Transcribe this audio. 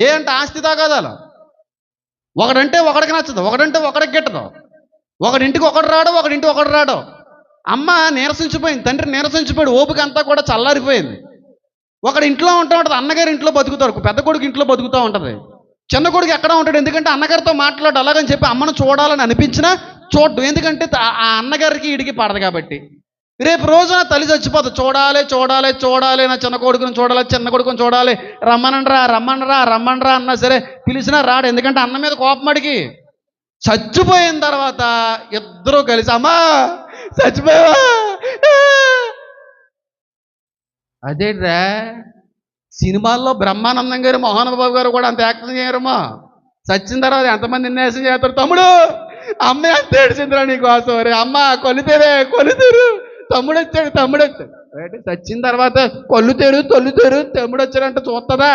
ఏ అంటే ఆస్తి తాగాదాలు? ఒకడంటే ఒకడికి నచ్చదు ఒకడంటే ఒకడికి గిట్టదు. ఒకడింటికి ఒకడు రాడు ఒకడింటికి ఒకడు రాడు. అమ్మ నీరసించిపోయింది తండ్రి నీరసించిపోయాడు ఓపిక అంతా కూడా చల్లారిపోయింది. ఒకడు ఇంట్లో ఉంటా ఉంటుంది అన్నగారి ఇంట్లో బతుకుతారు పెద్ద కొడుకు ఇంట్లో బతుకుతూ ఉంటుంది. చిన్న కొడుకు ఎక్కడ ఉంటాడు? ఎందుకంటే అన్నగారితో మాట్లాడు అలాగని చెప్పి అమ్మను చూడాలని అనిపించినా చూడ్డు. ఎందుకంటే ఆ అన్నగారికి ఇడికి పడదు కాబట్టి. రేపు రోజున తల్లి చచ్చిపోతా. చూడాలి చూడాలి చూడాలి నా చిన్న కొడుకుని చూడాలి చిన్న కొడుకుని చూడాలి. రమ్మనరా రమ్మనరా రమ్మనరా అన్నా సరే పిలిచినా రాడు. ఎందుకంటే అన్న మీద కోపం అడిగి చచ్చిపోయిన తర్వాత ఇద్దరూ కలిసి అమ్మా చచ్చిపోయావా? అదేట్రా? సినిమాల్లో బ్రహ్మానందం గారు మోహన్ బాబు గారు కూడా అంత యాక్టింగ్ చేయరమ్మా. చచ్చిన తర్వాత ఎంతమంది నిర్ణయం చేస్తారు? తమ్ముడు అమ్మే అంత ఏడిచిందిరా నీకోసం. రే అమ్మ కొలితేరే కొలితేరు. తమ్ముడు వచ్చాడు తమ్ముడు వచ్చాడు చచ్చిన తర్వాత కొల్లు తెరు తొల్లు తెరు తమ్ముడు వచ్చాడంటే చూస్తుందా